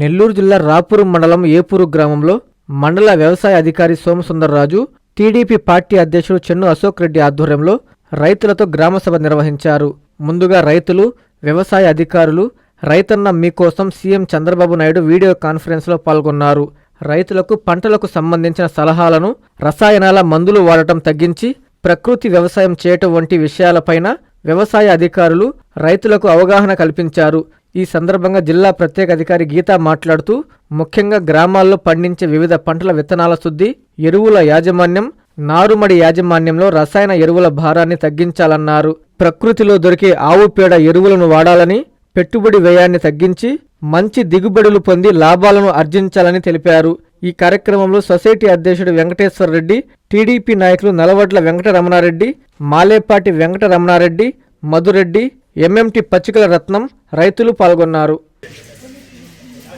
నెల్లూరు జిల్లా రాపూరు మండలం ఏపూరు గ్రామంలో మండల వ్యవసాయ అధికారి సోమసుందర్రాజు టీడీపీ పార్టీ అధ్యక్షుడు చెన్ను అశోక్ రెడ్డి ఆధ్వర్యంలో రైతులతో గ్రామసభ నిర్వహించారు. ముందుగా రైతులు వ్యవసాయ అధికారులు రైతన్న మీకోసం సీఎం చంద్రబాబు నాయుడు వీడియో కాన్ఫరెన్స్లో పాల్గొన్నారు. రైతులకు పంటలకు సంబంధించిన సలహాలను రసాయనాల మందులు వాడటం తగ్గించి ప్రకృతి వ్యవసాయం చేయటం వంటి విషయాలపైన వ్యవసాయ అధికారులు రైతులకు అవగాహన కల్పించారు. ఈ సందర్భంగా జిల్లా ప్రత్యేక అధికారి గీత మాట్లాడుతూ ముఖ్యంగా గ్రామాల్లో పండించే వివిధ పంటల విత్తనాల శుద్ధి ఎరువుల యాజమాన్యం నారుమడి యాజమాన్యంలో రసాయన ఎరువుల భారాన్ని తగ్గించాలన్నారు. ప్రకృతిలో దొరికే ఆవు పేడ ఎరువులను వాడాలని పెట్టుబడి వ్యయాన్ని తగ్గించి మంచి దిగుబడులు పొంది లాభాలను ఆర్జించాలని తెలిపారు. ఈ కార్యక్రమంలో సొసైటీ అధ్యక్షుడు వెంకటేశ్వర రెడ్డి టీడీపీ నాయకులు నలవడ్ల వెంకటరమణారెడ్డి మాలేపాటి వెంకటరమణారెడ్డి మధురెడ్డి ఎంఎంటి పచ్చికల రత్నం రైతులు పాల్గొన్నారు.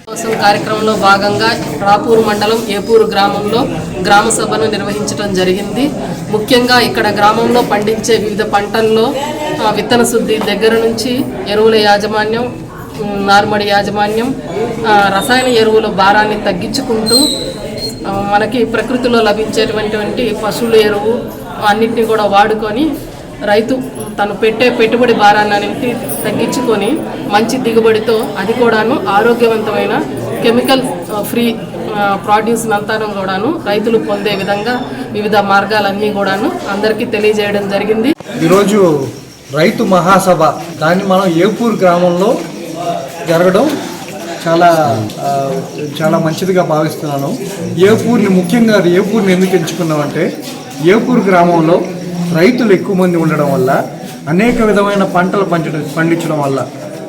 కోసం కార్యక్రమంలో భాగంగా రాపూర్ మండలం ఏపూరు గ్రామంలో గ్రామ సభను నిర్వహించడం జరిగింది. ముఖ్యంగా ఇక్కడ గ్రామంలో పండించే వివిధ పంటల్లో విత్తన శుద్ధి దగ్గర నుంచి ఎరువుల యాజమాన్యం నార్మడి యాజమాన్యం రసాయన ఎరువుల భారాన్ని తగ్గించుకుంటూ మనకి ప్రకృతిలో లభించేటువంటి పశువుల ఎరువు అన్నిటిని కూడా వాడుకొని రైతు తను పెట్టే పెట్టుబడి భారాన్ని అనేది తగ్గించుకొని మంచి దిగుబడితో అది కూడాను ఆరోగ్యవంతమైన కెమికల్ ఫ్రీ ప్రాడ్యూస్ అంతా కూడాను రైతులు పొందే విధంగా వివిధ మార్గాలన్నీ కూడాను అందరికీ తెలియజేయడం జరిగింది. ఈరోజు రైతు మహాసభ దాన్ని మనం ఏపూర్ గ్రామంలో జరగడం చాలా చాలా మంచిదిగా భావిస్తున్నాను. ఏపూర్ని ముఖ్యంగా అది ఏపూర్ని ఎందుకు ఎంచుకున్నామంటే ఏపూర్ గ్రామంలో రైతులు ఎక్కువ మంది ఉండడం వల్ల అనేక విధమైన పంటలు పంచడం పండించడం వల్ల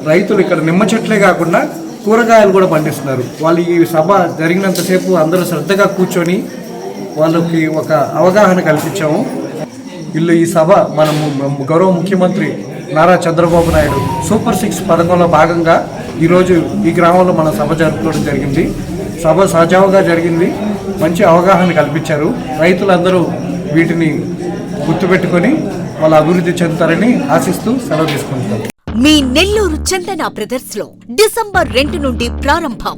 రైతులు ఇక్కడ నిమ్మ చెట్లే కాకుండా కూరగాయలు కూడా పండిస్తున్నారు. వాళ్ళు ఈ సభ జరిగినంతసేపు అందరూ శ్రద్ధగా కూర్చొని వాళ్ళకి ఒక అవగాహన కల్పించాము. వీళ్ళు ఈ సభ మనము గౌరవ ముఖ్యమంత్రి నారా చంద్రబాబు నాయుడు సూపర్ సిక్స్ పథకంలో భాగంగా ఈరోజు ఈ గ్రామంలో మన సభ జరుపుకోవడం జరిగింది. సభ సజావుగా జరిగింది. మంచి అవగాహన కల్పించారు. రైతులందరూ వీటిని గుర్తుపెట్టుకొని వాళ్ళు అభివృద్ధి చెందుతారని ఆశిస్తూ సెలవు తీసుకుంటారు మీ నెల్లూరు చందన బ్రదర్స్లో డిసెంబర్ రెండు నుండి ప్రారంభం.